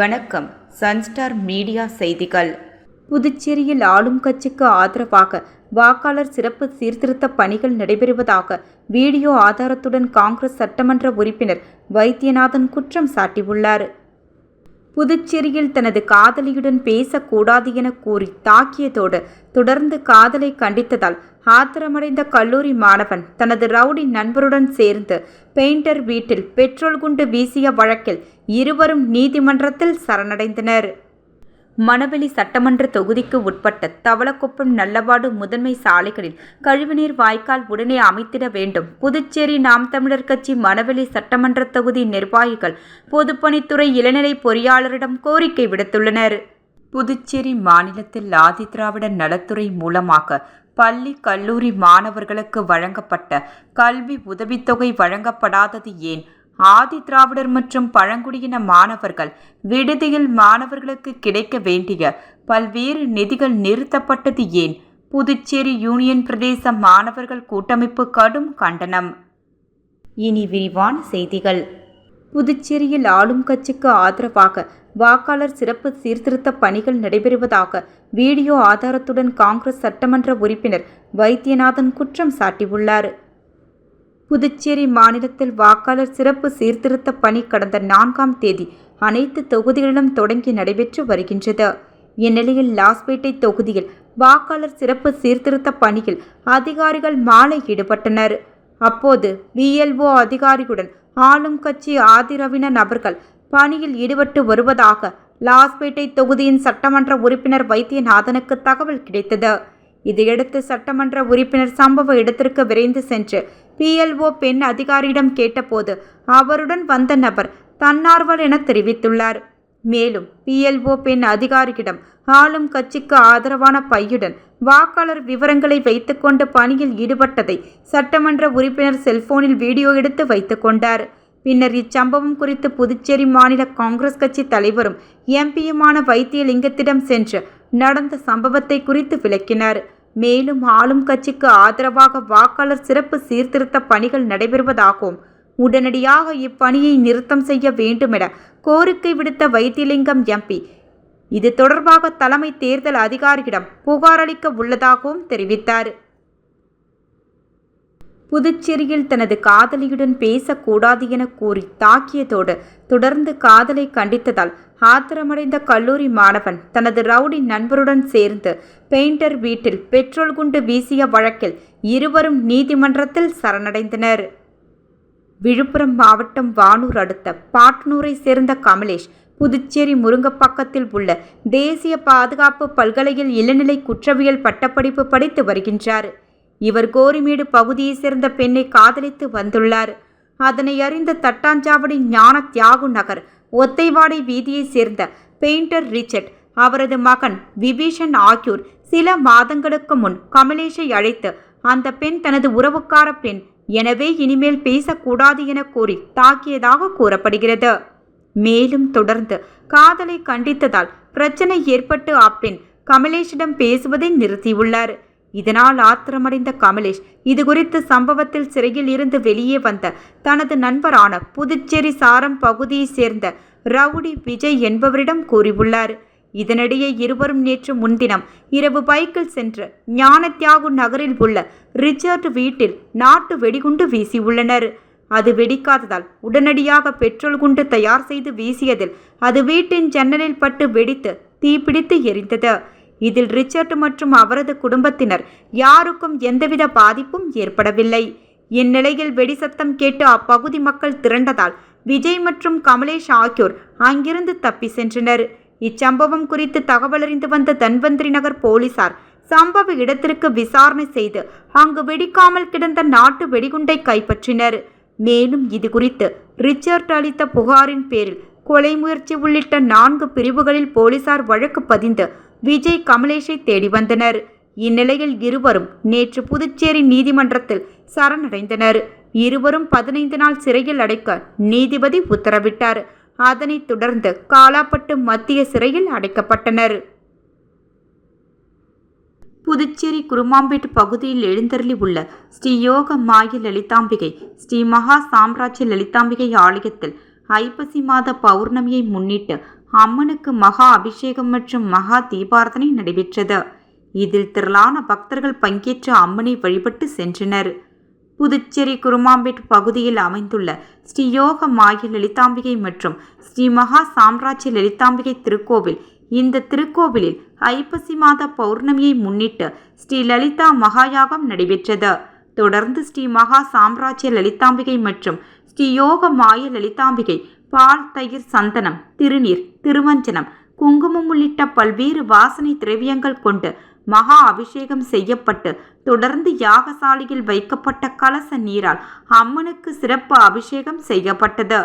வணக்கம். Sunstar media செய்திகள். புதுச்சேரியில் ஆளும் கட்சிக்கு ஆதரவாக வாக்காளர் சிறப்பு சீர்திருத்த பணிகள் நடைபெறுவதாக வீடியோ ஆதாரத்துடன் காங்கிரஸ் சட்டமன்ற உறுப்பினர் வைத்தியநாதன் குற்றம் சாட்டியுள்ளார். புதுச்சேரியில் தனது காதலியுடன் பேசக்கூடாது என கூறி தாக்கியதோடு தொடர்ந்து காதலை கண்டித்ததால் ஆத்திரமடைந்த கல்லூரி மாணவன் தனது ரவுடி நண்பருடன் சேர்ந்து பெயிண்டர் வீட்டில் பெட்ரோல் குண்டு வீசிய வழக்கில் இருவரும் நீதிமன்றத்தில் சரணடைந்தனர். மணவெளி சட்டமன்ற தொகுதிக்கு உட்பட்ட தவளக்குப்பம் நல்லவாடு முதன்மை சாலைகளில் கழிவுநீர் வாய்க்கால் உடனே அமைத்திட வேண்டும். புதுச்சேரி நாம் தமிழர் கட்சி மணவெளி சட்டமன்ற தொகுதி நிர்வாகிகள் பொதுப்பணித்துறை இளநிலை பொறியாளரிடம் கோரிக்கை விடுத்துள்ளனர். புதுச்சேரி மாநிலத்தில் ஆதிதிராவிட நலத்துறை மூலமாக பள்ளி கல்லூரி மாணவர்களுக்கு வழங்கப்பட்ட கல்வி உதவித்தொகை வழங்கப்படாதது ஏன்? ஆதி திராவிடர் மற்றும் பழங்குடியின மாணவர்கள் விடுதியில் மாணவர்களுக்கு கிடைக்க வேண்டிய பல்வேறு நிதிகள் நிறுத்தப்பட்டது ஏன்? புதுச்சேரி யூனியன் பிரதேச மாணவர்கள் கூட்டமைப்பு கடும் கண்டனம். இனி விரிவான செய்திகள். புதுச்சேரியில் ஆளும் கட்சிக்கு ஆதரவாக வாக்காளர் சிறப்பு சீர்திருத்த பணிகள் நடைபெறுவதாக வீடியோ ஆதாரத்துடன் காங்கிரஸ் சட்டமன்ற உறுப்பினர் வைத்தியநாதன் குற்றம் சாட்டியுள்ளார். புதுச்சேரி மாநிலத்தில் வாக்காளர் சிறப்பு சீர்திருத்த பணி கடந்த நான்காம் தேதி அனைத்து தொகுதிகளிலும் தொடங்கி நடைபெற்று வருகின்றது. இந்நிலையில் லாஸ்பேட்டை தொகுதியில் வாக்காளர் சிறப்பு சீர்திருத்த பணியில் அதிகாரிகள் மாலை ஈடுபட்டனர். அப்போது பிஎல்ஓ அதிகாரியுடன் ஆளும் கட்சி ஆதிரவின நபர்கள் பணியில் ஈடுபட்டு வருவதாக லாஸ்பேட்டை தொகுதியின் சட்டமன்ற உறுப்பினர் வைத்தியநாதனுக்கு தகவல் கிடைத்தது. இதையடுத்து சட்டமன்ற உறுப்பினர் சம்பவ இடத்திற்கு விரைந்து சென்று பிஎல்ஓ பெண் அதிகாரியிடம் கேட்டபோது அவருடன் வந்த நபர் தன்னார்வல் என தெரிவித்துள்ளார். மேலும் பிஎல்ஓ பெண் அதிகாரியிடம் ஆளும் கட்சிக்கு ஆதரவான பையுடன் வாக்காளர் விவரங்களை வைத்துக்கொண்டு பணியில் ஈடுபட்டதை சட்டமன்ற உறுப்பினர் செல்போனில் வீடியோ எடுத்து வைத்துக்கொண்டார் பின்னர் இச்சம்பவம் குறித்து புதுச்சேரி மாநில காங்கிரஸ் கட்சி தலைவரும் எம்பியுமான வைத்தியலிங்கத்திடம் சென்று நடந்த சம்பவத்தை குறித்து விளக்கினார். மேலும் ஆளும் கட்சிக்கு ஆதரவாக வாக்காளர் சிறப்பு சீர்திருத்த பணிகள் நடைபெறுவதாகவும் உடனடியாக இப்பணியை நிறுத்தம் செய்ய வேண்டுமென கோரிக்கை விடுத்த வைத்தியலிங்கம் எம்பி. இது தொடர்பாக தலைமை தேர்தல் அதிகாரியிடம் புகார் அளிக்க உள்ளதாகவும் தெரிவித்தார். புதுச்சேரியில் தனது காதலியுடன் பேசக்கூடாது என கூறி தாக்கியதோடு தொடர்ந்து காதலை கண்டித்ததால் ஆத்திரமடைந்த கல்லூரி மாணவன் தனது ரவுடி நண்பருடன் சேர்ந்து பெயிண்டர் வீட்டில் பெட்ரோல் குண்டு வீசிய வழக்கில் இருவரும் நீதிமன்றத்தில் சரணடைந்தனர். விழுப்புரம் மாவட்டம் வானூர் அடுத்த பாட்னூரை சேர்ந்த கமலேஷ் புதுச்சேரி முருங்கப்பாக்கத்தில் உள்ள தேசிய பாதுகாப்பு பல்கலையில் இளநிலை குற்றவியல் பட்டப்படிப்பு படித்து வருகின்றார். இவர் கோரிமேடு பகுதியைச் சேர்ந்த பெண்ணை காதலித்து வந்துள்ளார். அதனை அறிந்த தட்டாஞ்சாவடி ஞான தியாகு நகர் ஒத்தைவாடை வீதியைச் சேர்ந்த பெயிண்டர் ரிச்சர்ட் அவரது மகன் விபீஷன் ஆகியோர் சில மாதங்களுக்கு முன் கமலேஷை அழைத்து அந்த பெண் தனது உறவுக்கார பெண் எனவே இனிமேல் பேசக்கூடாது என கூறி தாக்கியதாக கூறப்படுகிறது. மேலும் தொடர்ந்து காதலை கண்டித்ததால் பிரச்சனை ஏற்பட்டு அப்பெண் கமலேஷிடம் பேசுவதை நிறுத்தியுள்ளார். இதனால் ஆத்திரமடைந்த கமலேஷ் இதுகுறித்து சம்பவத்தில் சிறையில் இருந்து வெளியே வந்த தனது நண்பரான புதுச்சேரி சாரம் பகுதியைச் சேர்ந்த ரவுடி விஜய் என்பவரிடம் கூறியுள்ளார். இதனிடையே இருவரும் நேற்று முன்தினம் இரவு பைக்கில் சென்று ஞானத்தியாகு நகரில் உள்ள ரிச்சர்ட் வீட்டில் நாட்டு வெடிகுண்டு வீசியுள்ளனர். அது வெடிக்காததால் உடனடியாக பெட்ரோல் குண்டு தயார் செய்து வீசியதில் அது வீட்டின் ஜன்னலில் பட்டு வெடித்து தீப்பிடித்து எரிந்தது. இதில் ரிச்சர்ட் மற்றும் அவரது குடும்பத்தினர் யாருக்கும் எந்தவித பாதிப்பும் ஏற்படவில்லை. இந்நிலையில் வெடி சத்தம் கேட்டு அப்பகுதி மக்கள் திரண்டதால் விஜய் மற்றும் கமலேஷ் ஆகியோர் அங்கிருந்து தப்பி சென்றனர். இச்சம்பவம் குறித்து தகவலறிந்து வந்த தன்வந்திரி நகர் போலீசார் சம்பவ இடத்திற்கு விசாரணை செய்து அங்கு வெடிக்காமல் கிடந்த நாட்டு வெடிகுண்டை கைப்பற்றினர். மேலும் இது குறித்து ரிச்சர்ட் அளித்த புகாரின் பேரில் கொலை முயற்சி உள்ளிட்ட நான்கு பிரிவுகளில் போலீசார் வழக்கு பதிந்து விஜய் கமலேஷை தேடி வந்தனர். இந்நிலையில் இருவரும் நேற்று புதுச்சேரி நீதிமன்றத்தில் சரணடைந்தனர். இருவரும் பதினைந்து நாள் சிறையில் அடைக்க நீதிபதி உத்தரவிட்டார். அதனைத் தொடர்ந்து காலாப்பட்டு மத்திய சிறையில் அடைக்கப்பட்டனர். புதுச்சேரி குருமாம்பேட்டு பகுதியில் எழுந்தருளி உள்ள ஸ்ரீ யோக மாய லலிதாம்பிகை ஸ்ரீ மகா சாம்ராஜ்ய லலிதாம்பிகை ஆலயத்தில் ஐப்பசி மாத பௌர்ணமியை முன்னிட்டு அம்மனுக்கு மகா அபிஷேகம் மற்றும் மகா தீபார்த்தனை நடைபெற்றது. இதில் திரளான பக்தர்கள் பங்கேற்று அம்மனை வழிபட்டு சென்றனர். புதுச்சேரி குருமாம்பேட் பகுதியில் அமைந்துள்ள ஸ்ரீ யோக மாய லலிதாம்பிகை மற்றும் ஸ்ரீ மகா சாம்ராஜ்ய லலிதாம்பிகை திருக்கோவில். இந்த திருக்கோவிலில் ஐப்பசி மாத பௌர்ணமியை முன்னிட்டு ஸ்ரீ லலிதா மகாயாகம் நடைபெற்றது. தொடர்ந்து ஸ்ரீ மகா சாம்ராஜ்ய லலிதாம்பிகை மற்றும் ஸ்ரீ யோக மாய லலிதாம்பிகை பால் தயிர் சந்தனம் திருநீர் திருமஞ்சனம் குங்குமம் உள்ளிட்ட பல்வேறு வாசனை திரவியங்கள் கொண்டு மகா அபிஷேகம் செய்யப்பட்டு தொடர்ந்து யாகசாலையில் வைக்கப்பட்ட கலச நீரால் அம்மனுக்கு சிறப்பு அபிஷேகம் செய்யப்பட்டது.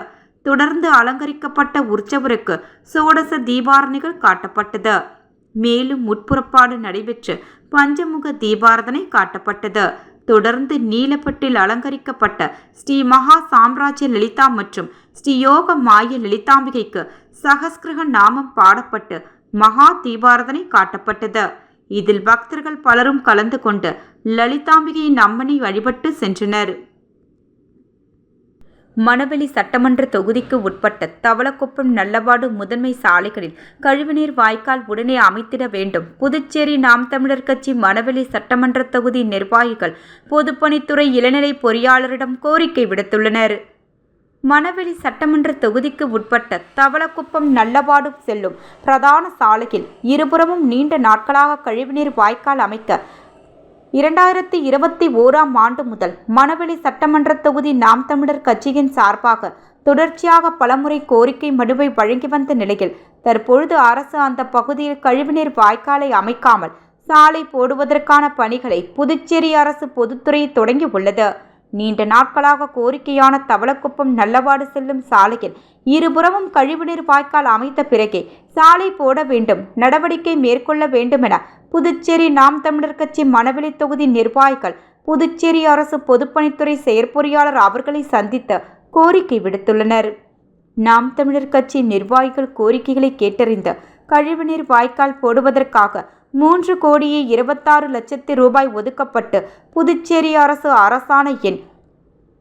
தொடர்ந்து அலங்கரிக்கப்பட்ட உற்சவருக்கு சோடச தீபாரணைகள் காட்டப்பட்டது. மேலும் முற்புறப்பாடு நடைபெற்று பஞ்சமுக தீபாரதனை காட்டப்பட்டது. தொடர்ந்து நீலப்பட்டில் அலங்கரிக்கப்பட்ட ஸ்ரீ மகா சாம்ராஜ்ய லலிதா மற்றும் ஸ்ரீ யோக மாய லலிதாம்பிகைக்கு சகஸ்கிருக நாமம் பாடப்பட்டு மகா தீபாரதனை காட்டப்பட்டது. இதில் பக்தர்கள் பலரும் கலந்து கொண்டு லலிதாம்பிகையின் அம்மனை வழிபட்டு சென்றனர். மணவெளி சட்டமன்ற தொகுதிக்கு உட்பட்ட தவளக்குப்பம் நல்லவாடு முதன்மை சாலைகளில் கழிவுநீர் வாய்க்கால் உடனே அமைத்திட வேண்டும். புதுச்சேரி நாம் தமிழர் கட்சி மணவெளி சட்டமன்ற தொகுதி நிர்வாகிகள் பொதுப்பணித்துறை இளநிலை பொறியாளரிடம் கோரிக்கை விடுத்துள்ளனர். மணவெளி சட்டமன்ற தொகுதிக்கு உட்பட்ட தவளக்குப்பம் நல்லவாடு செல்லும் பிரதான சாலையில் இருபுறமும் நீண்ட நாட்களாக கழிவுநீர் வாய்க்கால் அமைக்க இரண்டாயிரத்தி இருபத்தி ஓராம் ஆண்டு முதல் மணவெளி சட்டமன்ற தொகுதி நாம் தமிழர் கட்சியின் சார்பாக தொடர்ச்சியாக பலமுறை கோரிக்கை மனுவை வழங்கி வந்த நிலையில் தற்பொழுது அரசு அந்த பகுதியில் கழிவுநீர் வாய்க்காலை அமைக்காமல் சாலை போடுவதற்கான பணிகளை புதுச்சேரி அரசு பொதுத்துறை தொடங்கி உள்ளது நீண்ட நாட்களாக கோரிக்கையான தவளக்குப்பம் நல்லவாடு செல்லும் சாலையில் இருபுறமும் கழிவுநீர் வாய்க்கால் அமைத்த பிறகே சாலை போட வேண்டும் நடவடிக்கை மேற்கொள்ள வேண்டும் என புதுச்சேரி நாம் தமிழர் கட்சி மணவெளி தொகுதி நிர்வாகிகள் புதுச்சேரி அரசு பொதுப்பணித்துறை செயற்பொறியாளர் அவர்களை சந்தித்து கோரிக்கை விடுத்துள்ளனர். நாம் தமிழர் கட்சி நிர்வாகிகள் கோரிக்கைகளை கேட்டறிந்து கழிவுநீர் வாய்க்கால் போடுவதற்காக மூன்று கோடியே இருபத்தாறு லட்சத்து ரூபாய் ஒதுக்கப்பட்டு புதுச்சேரி அரசு அரசாணை எண்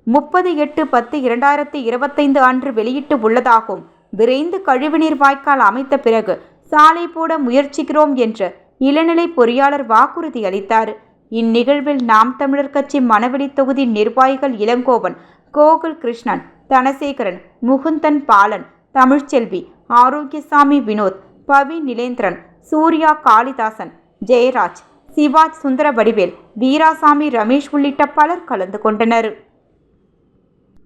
முப்பது எட்டு பத்து இரண்டாயிரத்தி இருபத்தைந்து அன்று வெளியிட்டு உள்ளதாகவும் விரைந்து கழிவுநீர் வாய்க்கால் அமைத்த பிறகு சாலை போட முயற்சிக்கிறோம் என்று இளநிலை பொறியாளர் வாக்குறுதி அளித்தார். இந்நிகழ்வில் நாம் தமிழர் கட்சி மணவெளி தொகுதி நிர்வாகிகள் இளங்கோவன் கோகுல் கிருஷ்ணன் தனசேகரன் முகுந்தன் பாலன் தமிழ்ச்செல்வி ஆரோக்கியசாமி வினோத் பவி நிலேந்திரன் சூர்யா காளிதாசன் ஜெயராஜ் சிவாஜ் சுந்தர வடிவேல் வீராசாமி ரமேஷ் உள்ளிட்ட பலர் கலந்து கொண்டனர்.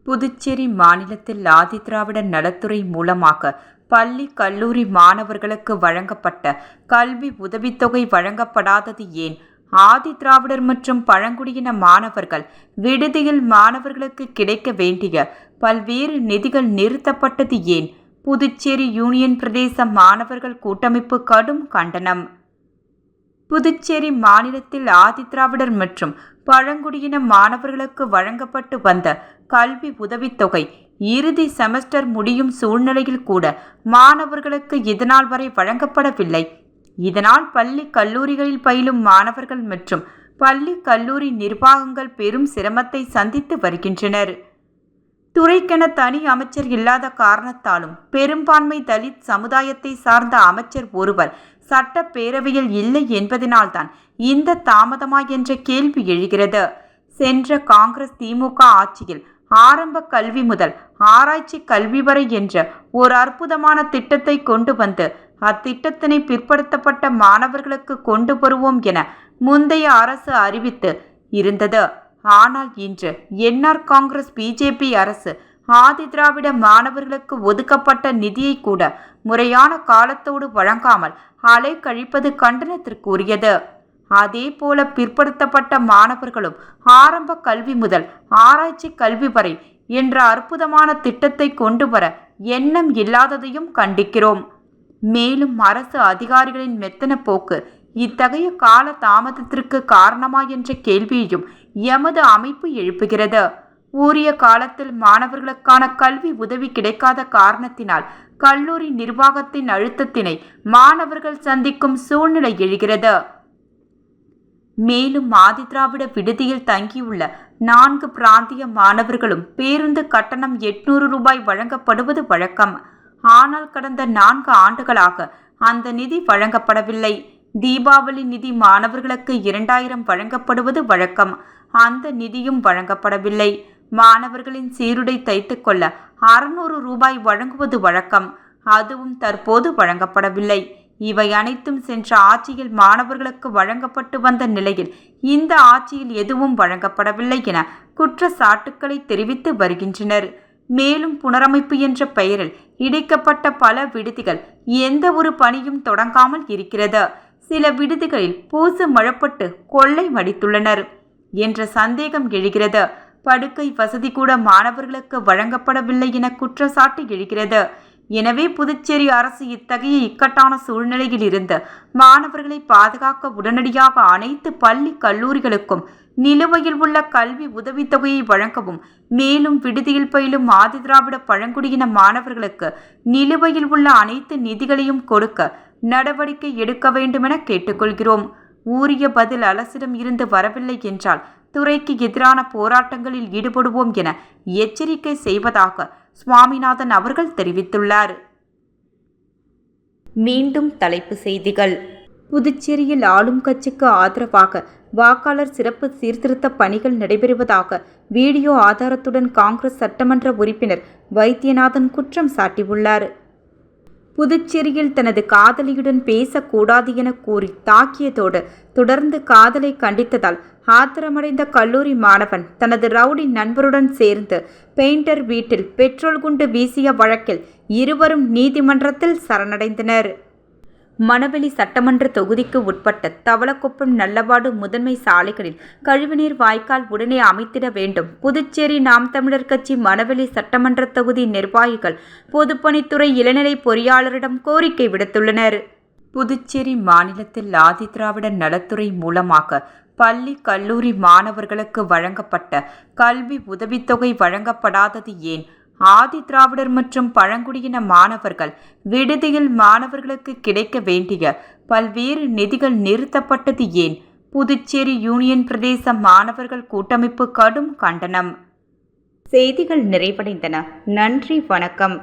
புதுச்சேரி மாநிலத்தில் ஆதிதிராவிடர் நலத்துறை மூலமாக பள்ளி கல்லூரி மாணவர்களுக்கு வழங்கப்பட்ட கல்வி உதவித்தொகை வழங்கப்படாதது ஏன்? ஆதி திராவிடர் மற்றும் பழங்குடியின மாணவர்கள் விடுதியில் மாணவர்களுக்கு கிடைக்க வேண்டிய பல்வேறு நிதிகள் நிறுத்தப்பட்டது ஏன்? புதுச்சேரி யூனியன் பிரதேச மாணவர்கள் கூட்டமைப்பு கடும் கண்டனம். புதுச்சேரி மாநிலத்தில் ஆதிதிராவிடர் மற்றும் பழங்குடியின மாணவர்களுக்கு வழங்கப்பட்டு வந்த கல்வி உதவித்தொகை இறுதி செமஸ்டர் முடியும் சூழ்நிலையில் கூட மாணவர்களுக்கு இதனால் வரை வழங்கப்படவில்லை. இதனால் பள்ளி கல்லூரிகளில் பயிலும் மாணவர்கள் மற்றும் பள்ளி கல்லூரி நிர்வாகங்கள் பெரும் சிரமத்தை சந்தித்து வருகின்றனர். துறைக்கென தனி அமைச்சர் இல்லாத காரணத்தாலும் பெரும்பான்மை தலித் சமுதாயத்தை சார்ந்த அமைச்சர் ஒருவர் சட்டப்பேரவையில் இல்லை என்பதனால்தான் இந்த தாமதமா என்ற கேள்வி எழுகிறது. சென்ற காங்கிரஸ் திமுக ஆட்சியில் ஆரம்ப கல்வி முதல் ஆராய்ச்சி கல்வி வரை என்ற ஒரு அற்புதமான திட்டத்தை கொண்டு வந்து அத்திட்டத்தினை பிற்படுத்தப்பட்ட மாணவர்களுக்கு கொண்டு வருவோம் என முந்தைய அரசு அறிவித்து இருந்தது. ஆனால் இன்று என்ஆர் காங்கிரஸ் பிஜேபி அரசு ஆதி திராவிட மாணவர்களுக்கு ஒதுக்கப்பட்ட நிதியை கூட முறையான காலத்தோடு வழங்காமல் அலை கழிப்பது கண்டனத்திற்குரியது. அதே போல பிற்படுத்தப்பட்ட மாணவர்களும் ஆரம்ப கல்வி முதல் ஆராய்ச்சி கல்வி வரை என்ற அற்புதமான திட்டத்தை கொண்டு வர எண்ணம் இல்லாததையும் கண்டிக்கிறோம். மேலும் அரசு அதிகாரிகளின் மெத்தன போக்கு இத்தகைய கால தாமதத்திற்கு காரணமா என்ற கேள்வியையும் எமது அமைப்பு எழுப்புகிறது. உரிய காலத்தில் மாணவர்களுக்கான கல்வி உதவி கிடைக்காத காரணத்தினால் கல்லூரி நிர்வாகத்தின் அழுத்தத்தினை மாணவர்கள் சந்திக்கும் சூழ்நிலை எழுகிறது. மேலும் ஆதிதிராவிட விடுதியில் தங்கியுள்ள நான்கு பிராந்திய மாணவர்களும் பேருந்து கட்டணம் எட்நூறு ரூபாய் வழங்கப்படுவது வழக்கம். ஆனால் கடந்த நான்கு ஆண்டுகளாக அந்த நிதி வழங்கப்படவில்லை. தீபாவளி நிதி மாணவர்களுக்கு இரண்டாயிரம் வழங்கப்படுவது வழக்கம். அந்த நிதியும் வழங்கப்படவில்லை. மாணவர்களின் சீருடை தைத்துக்கொள்ள அறுநூறு ரூபாய் வழங்குவது வழக்கம். அதுவும் தற்போது வழங்கப்படவில்லை. இவை அனைத்தும் சென்ற ஆட்சியில் மாணவர்களுக்கு வழங்கப்பட்டு வந்த நிலையில் இந்த ஆட்சியில் எதுவும் வழங்கப்படவில்லை என குற்றச்சாட்டுக்களை தெரிவித்து வருகின்றனர். மேலும் புனரமைப்பு என்ற பெயரில் இடிக்கப்பட்ட பல விடுதிகள் எந்த ஒரு பணியும் தொடங்காமல் இருக்கிறது. சில விடுதிகளில் பூசு மழப்பட்டு கொள்ளை மடித்துள்ளனர் என்ற சந்தேகம் எழுகிறது. படுக்கை வசதி கூட மாணவர்களுக்கு வழங்கப்படவில்லை என குற்றச்சாட்டு எழுகிறது. எனவே புதுச்சேரி அரசு இத்தகைய இக்கட்டான சூழ்நிலையில் இருந்து மாணவர்களை பாதுகாக்க உடனடியாக அனைத்து பள்ளி கல்லூரிகளுக்கும் நிலுவையில் உள்ள கல்வி உதவித்தொகையை வழங்கவும் மேலும் விடுதியில் பயிலும் ஆதிதிராவிட பழங்குடியின மாணவர்களுக்கு நிலுவையில் உள்ள அனைத்து நிதிகளையும் கொடுக்க நடவடிக்கை எடுக்க வேண்டுமென கேட்டுக்கொள்கிறோம். ஊரிய பதில் அரசிடம் இருந்து வரவில்லை என்றால் துறைக்கு எதிரான போராட்டங்களில் ஈடுபடுவோம் என எச்சரிக்கை செய்வதாக சுவாமிநாதன் அவர்கள் தெரிவித்துள்ளார். மீண்டும் தலைப்பு செய்திகள். புதுச்சேரியில் ஆளும் கட்சிக்கு ஆதரவாக வாக்காளர் சிறப்பு சீர்திருத்த பணிகள் நடைபெறுவதாக வீடியோ ஆதாரத்துடன் காங்கிரஸ் சட்டமன்ற உறுப்பினர் வைத்தியநாதன் குற்றம் சாட்டியுள்ளார். புதுச்சேரியில் தனது காதலியுடன் பேசக்கூடாது என கூறி தாக்கியதோடு தொடர்ந்து காதலை கண்டித்ததால் ஆத்திரமடைந்த கல்லூரி மாணவன் தனது ரவுடி நண்பருடன் சேர்ந்து பெயிண்டர் வீட்டில் பெட்ரோல் குண்டு வீசிய வழக்கில் இருவரும் நீதிமன்றத்தில் சரணடைந்தனர். மணவெளி சட்டமன்ற தொகுதிக்கு உட்பட்ட தவளக்குப்பம் நல்லவாடு முதன்மை சாலைகளில் கழிவுநீர் வாய்க்கால் உடனே அமைத்திட வேண்டும். புதுச்சேரி நாம் தமிழர் கட்சி மணவெளி சட்டமன்ற தொகுதி நிர்வாகிகள் பொதுப்பணித்துறை இளநிலை பொறியாளரிடம் கோரிக்கை விடுத்துள்ளனர். புதுச்சேரி மாநிலத்தில் ஆதிதிராவிட நலத்துறை மூலமாக பள்ளி கல்லூரி மாணவர்களுக்கு வழங்கப்பட்ட கல்வி உதவித்தொகை வழங்கப்படாதது ஏன்? ஆதி திராவிடர் மற்றும் பழங்குடியின மாணவர்கள் விடுதியில் மாணவர்களுக்கு கிடைக்க வேண்டிய பல்வேறு நிதிகள் நிறுத்தப்பட்டது ஏன்? புதுச்சேரி யூனியன் பிரதேச மாணவர்கள் கூட்டமைப்பு கடும் கண்டனம். செய்திகள் நிறைவடைந்தன. நன்றி வணக்கம்.